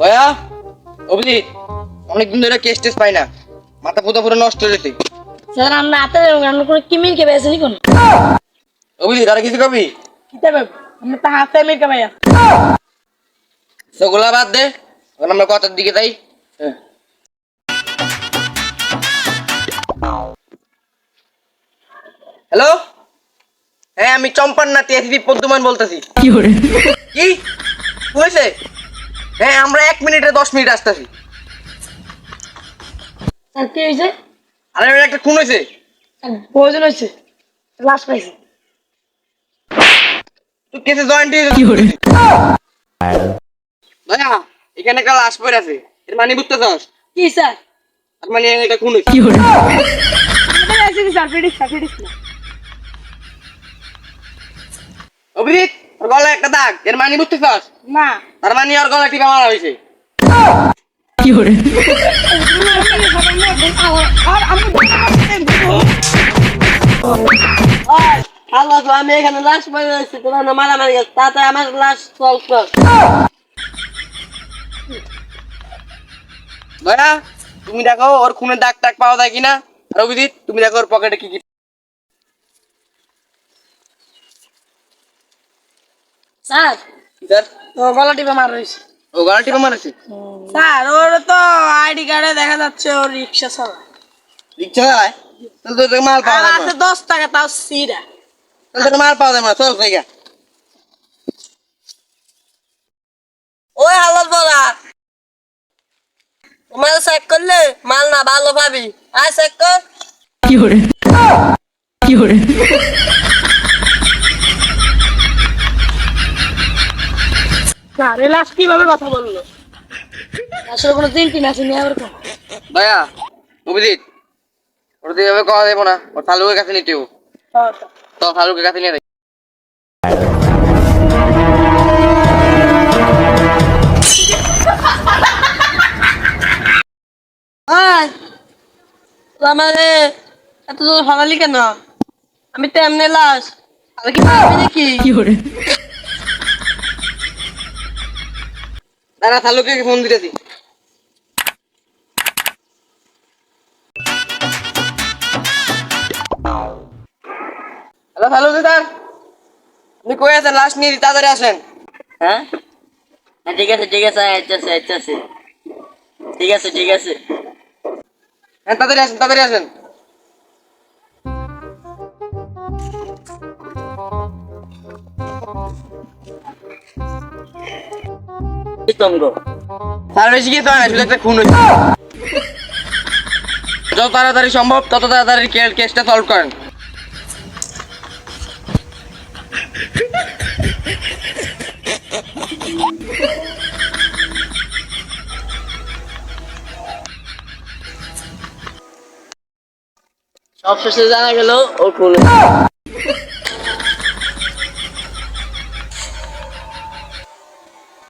দয়া অভিজিৎ অনেকদিন ধরে কেস টেস পাই না। মাথা পুরো পুরো নষ্ট হয়ে যেতে স্যার আমরা হাতে নিকোন অভিজিৎ আর কিছু কবি? কিতাবে আমরা তা হাতে মির কে ভাইয়া সেগুলা বাদ দে। এখন আমরা কথার দিকে যাই। হ্যাঁ। হ্যালো? হ্যাঁ আমি চম্পার নাতি এসিপি পদ্মমান বলতেছি। কি হয়েছে? হ্যাঁ আমরা এক মিনিটে দশ মিনিট আসতেছি। কি হয়েছে? আরে এবার একটা খুন হয়েছে। প্রয়োজন হয়েছে। লাশ পাইছি। তুই কেসে জয়েন্ট দয়া এখানে একটা লাশ পড়ে আছে। এর মানে বুঝতে চাস কি স্যার? তার মানে এটা খুন হয়েছে। স্যার ফিডিস স্যার ফিডিস না। অভিজিৎ! ওর গলায় একটা দাগ এর মানে বুঝতে চাস না। তার মানে ওর গলা টিপা মারা হয়েছে আল্লাহ তো আমি এখানে লাশ পাই রয়েছি তোমার মারামারি গেছে তাতে আমার লাশ সলভ কর তুমি দেখো ওর খুনের দাগ টাগ পাওয়া যায় কিনা? আর অভিজিৎ তুমি দেখো ওর পকেটে কি কি স্যার? স্যার? তো গলা টিপে মার রয়েছে। ও গলা টিপা মারেছে? স্যার ওর তো আইডি কার্ডে দেখা যাচ্ছে ওর রিক্সা চালায়। ইচ্ছা তাহলে তো মাল পাওয়া যায় আছে না। দশ টাকা তাও সিরা। তাহলে তোকে মাল পাওয়া যায় না। চল ওই হালাল বলা। তোমার চেক করলে মাল না ভালো পাবি। আয় চেক কর। আরে লাশ কীভাবে কথা বলল? আসলে কোনো তিন আছে নিয়ে আবার কোন দয়া অভিজিৎ ওর তো এভাবে কথা দেবো না। ওর শালুকের কাছে নিতে হবে। তো শালুকের কাছে নিয়ে আমারে এত জোর হারালি কেন? আমি তো এমনি লাশ। আর কি নাকি? দাঁড়া শালুকে ফোন দিতেছি হ্যালো শালুকে স্যার। আপনি কই আছেন? লাস্ট নিয়ে তাড়াতাড়ি আসেন। হ্যাঁ? হ্যাঁ, ঠিক আছে ঠিক আছে আইতেছে আইতেছে। ঠিক আছে ঠিক আছে। হ্যাঁ তাড়াতাড়ি আসেন তাড়াতাড়ি আসেন। তঙ্গ স্যার বেশি কিছু হয় না শুধু একটা খুন হয়েছে। যত তাড়াতাড়ি সম্ভব তত তাড়াতাড়ি কে- কেসটা সলভ করেন। সব শেষে জানা গেল ও খুন